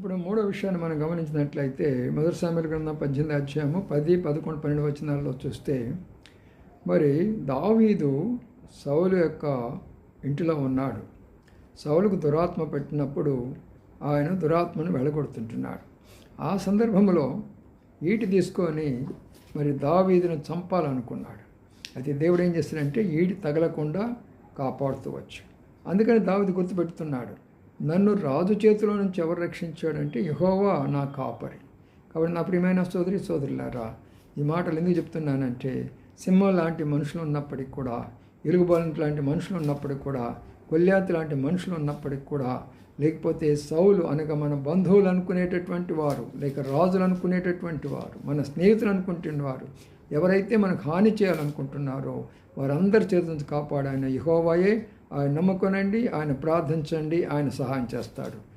ఇప్పుడు మూడో విషయాన్ని మనం గమనించినట్లయితే మొదటి సామెల గ్రంథం పద్దెనిమిది అధ్యాయము పది పదకొండు పన్నెండు వచనాల్లో చూస్తే మరి దావీదు సౌలు యొక్క ఇంటిలో ఉన్నాడు. సౌలుకు దురాత్మ పెట్టినప్పుడు ఆయన దురాత్మను వెళ్ళగొడుతుంటున్నాడు ఆ సందర్భంలో ఈటి తీసుకొని మరి దావీదును చంపాలనుకున్నాడు. అయితే దేవుడు ఏం చేస్తాడంటే ఈటి తగలకుండా కాపాడుతూ వచ్చు. అందుకని దావీదు గుర్తుపెడుతున్నాడు. నన్ను రాజు చేతిలో నుంచి ఎవరు రక్షించాడంటే యహోవా నా కాపరి. కాబట్టి నా ప్రియమైన సోదరి సోదరులారా ఈ మాటలు ఎందుకు చెప్తున్నానంటే సింహం లాంటి మనుషులు ఉన్నప్పటికి కూడా ఇరుగుబాలు లాంటి మనుషులు ఉన్నప్పటికి కూడా కొల్యాతి లాంటి మనుషులు ఉన్నప్పటికి కూడా లేకపోతే సౌలు అనగా మన బంధువులు అనుకునేటటువంటి వారు లేక రాజులు అనుకునేటటువంటి వారు మన స్నేహితులు అనుకుంటున్న వారు ఎవరైతే మనకు హాని చేయాలనుకుంటున్నారో వారందరి చేతి నుంచి కాపాడాయన యహోవాయే ఆయన నమ్ముకొనండి ఆయన ప్రార్థించండి ఆయన సహాయం చేస్తాడు.